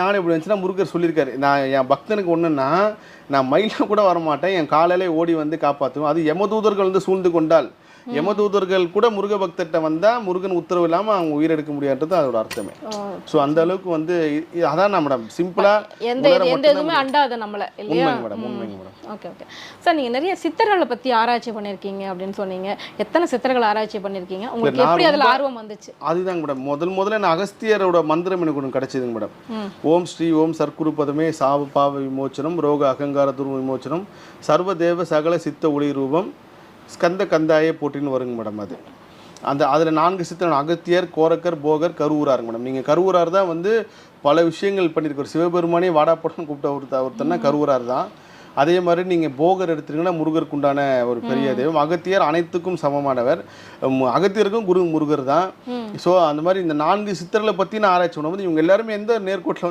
ஞானம் இப்படி வந்துச்சுன்னா முருகர் சொல்லியிருக்காரு. நான் என் பக்தனுக்கு ஒன்றுன்னா நான் மயிலாக கூட வரமாட்டேன். என் காலையிலே ஓடி வந்து காப்பாற்றுவேன் அது யமதூதர்கள் வந்து சூழ்ந்து கொண்டால். யமதூதர்கள் கூட முருக பக்தர்கிட்ட வந்தால் முருகன் உத்தரவு இல்லாமல் அவங்க உயிரெடுக்க முடியாதுன்றது அதோட அர்த்தமே. ஸோ அந்த அளவுக்கு வந்து அதான் மேடம் சிம்பிளாக எந்த எந்த இதுவுமே அண்டாது நம்மள இல்லையா? மேடம் உண்மைங்க மேடம். Okay okay. சார் நீங்க நிறைய சித்தர்களை பத்தி ஆராய்ச்சி பண்ணிருக்கீங்க அப்படின்னு சொன்னீங்க. எத்தனை சித்தர்கள் ஆராய்ச்சி பண்ணிருக்கீங்க? உங்களுக்கு எப்படி அதுல ஆர்வம் வந்துச்சு? அதுதாங்க மேடம் முதல் முதல்ல நான் அகஸ்தியரோட மந்திரம் எனக்கு ஒன்று கிடைச்சதுங்க மேடம். ஓம் ஸ்ரீ ஓம் சர்க்குரு பதமே சாப பாவ விமோச்சனம் ரோக அகங்கார துர்வ விமோச்சனம் சர்வதேவ சகல சித்த ஒளி ரூபம் ஸ்கந்த கந்தாய போட்டின்னு வருங்க மேடம் அது. அந்த அதில் நான்கு சித்தன் அகத்தியர் கோரக்கர் போகர் கருவூராருங்க மேடம். நீங்கள் கருவூரார் தான் வந்து பல விஷயங்கள் பண்ணியிருக்காரு சிவபெருமானே வாடாப்படம் கூப்பிட்ட ஒருத்த ஒருத்தன்னா கருவூரார் தான். அதே மாதிரி நீங்கள் போகர் எடுத்துட்டீங்கன்னா முருகருக்கு உண்டான ஒரு பெரிய தெய்வம். அகத்தியர் அனைத்துக்கும் சமமானவர். அகத்தியருக்கும் குரு முருகர் தான். ஸோ அந்த மாதிரி இந்த நான்கு சித்தர்களை பற்றி நான் ஆராய்ச்சி பண்ணும்போது இவங்க எல்லாருமே எந்த நேர்கோட்டில்